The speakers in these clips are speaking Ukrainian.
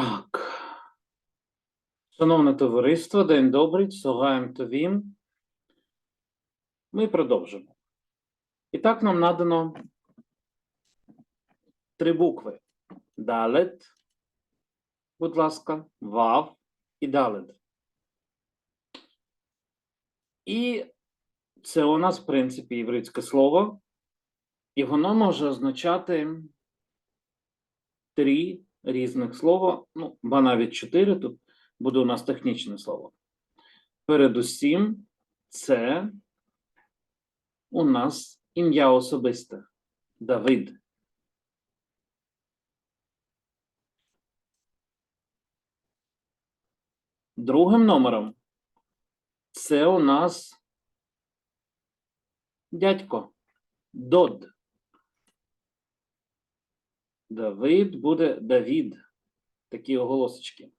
Так. Шановне товариство, день добрий, цугаєм товім. Ми продовжимо. І так нам надано три букви. Далет, будь ласка, вав і далет. І це у нас, в принципі, єврейське слово, і воно може означати три різних слова, ну, ба навіть чотири, тут буде у нас технічне слово. Передусім, це у нас ім'я особисте Давид. Другим номером це у нас дядько Дод. Давид буде Давід. Такі оголосочки.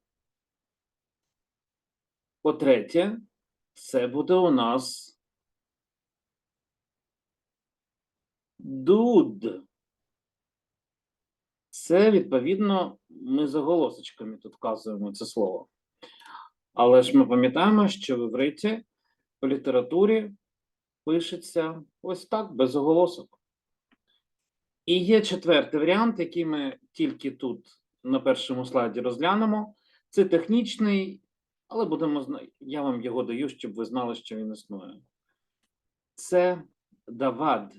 По-третє, це буде у нас дуд. Це, відповідно, ми з оголосочками тут вказуємо це слово. Але ж ми пам'ятаємо, що в івриті в літературі пишеться ось так, без оголосок. І є четвертий варіант, який ми тільки тут на першому слайді розглянемо. Це технічний, але будемо я вам його даю, щоб ви знали, що він існує. Це Давад.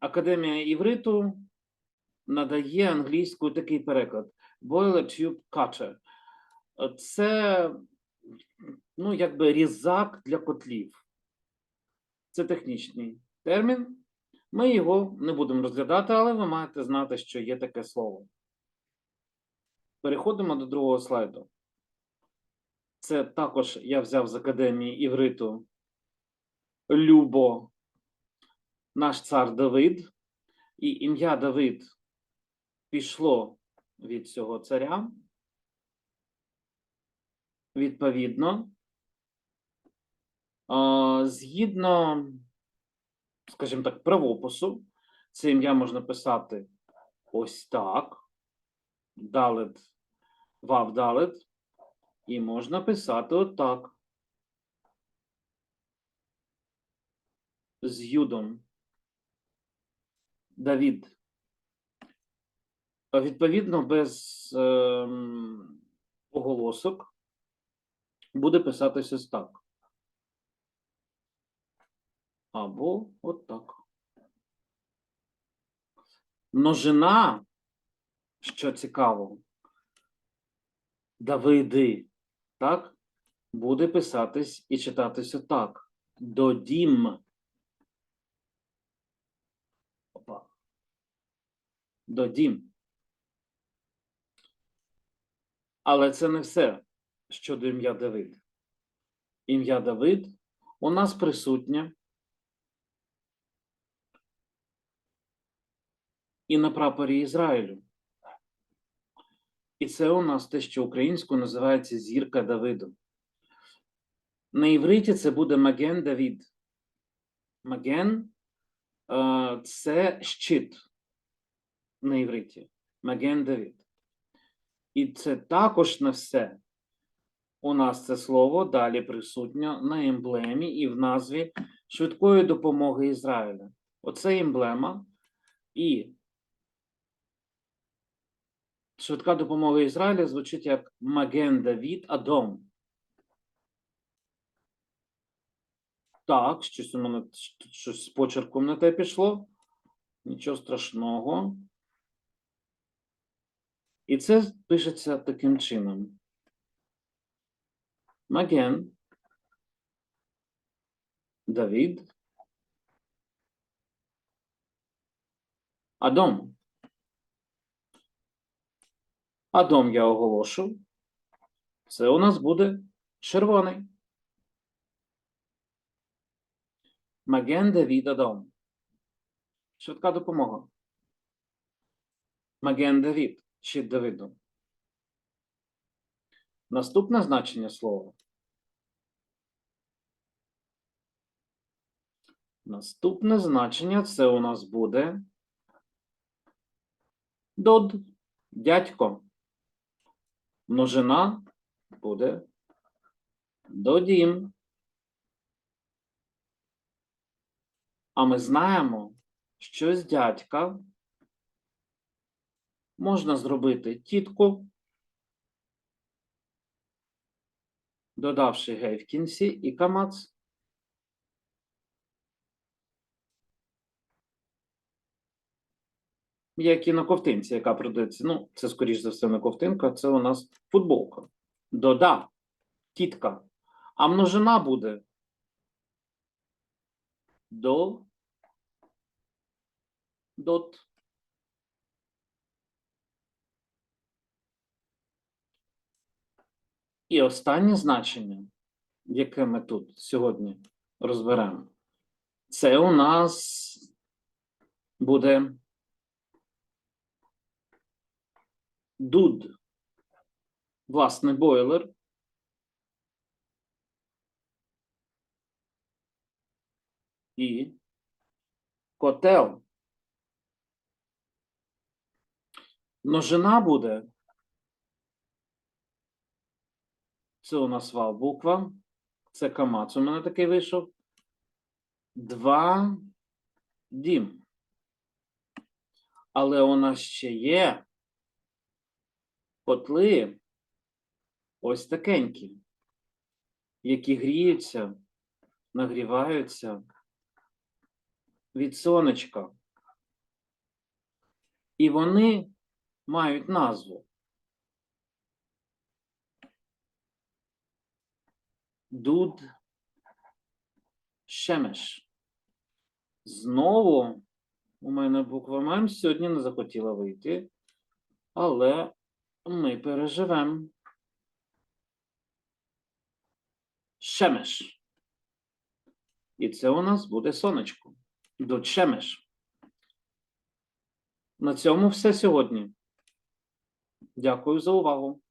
Академія івриту надає англійською такий переклад: Boiler Tube Cutter. Це ну, якби різак для котлів. Це технічний термін. Ми його не будемо розглядати, але ви маєте знати, що є таке слово. Переходимо до другого слайду. Це також я взяв з Академії Івриту Любо, наш цар Давид. І ім'я Давид пішло від цього царя. Відповідно, згідно, скажімо так, правопису, це ім'я можна писати ось так. Далет, вав далет. І можна писати отак. З юдом. Давід. Відповідно, без ем, оголосок буде писатися так. Або отак. Множина, що цікаво, Давиди, так, буде писатись і читатись отак. Додім. Опа. Додім. Але це не все щодо ім'я Давид. Ім'я Давид у нас присутнє і на прапорі Ізраїлю. І це у нас те, що українською називається зірка Давиду. На івриті це буде Маген Давід. Маген е, це щит на івриті. Маген Давід. І це також не все. У нас це слово далі присутнє на емблемі і в назві швидкої допомоги Ізраїля. Оце емблема і швидка допомога Ізраїля звучить як Маген Давід Адом. Так, щось у мене щось з почерком не те пішло. Нічого страшного. І це пишеться таким чином. Маген. Давід. Адом. Адом я оголошу. Це у нас буде червоний. Маген Давід Адом. Швидка допомога. Маген Давід. Щит Давиду. Наступне значення слова. Наступне значення це у нас буде Дод дядько. Множина буде додім. А ми знаємо, що з дядька можна зробити тітку, додавши гей в кінці і камац. Як і на ковтинці, яка продається. Ну, це, скоріш за все, не ковтинка, це у нас футболка. Дода, тітка. А множина буде до дот. І останнє значення, яке ми тут сьогодні розберемо, це у нас буде дуд, власне, бойлер. І котел. Множина буде. Це у нас вал буква. Це камац. У мене такий вийшов. Два дім. Але у нас ще є котли ось такенькі, які гріються, нагріваються від сонечка. І вони мають назву. Дуд Шемеш. Знову у мене буква М сьогодні не захотіла вийти, але ми переживемо. Шемеш. І це у нас буде сонечко. До Шемеш. На цьому все сьогодні. Дякую за увагу.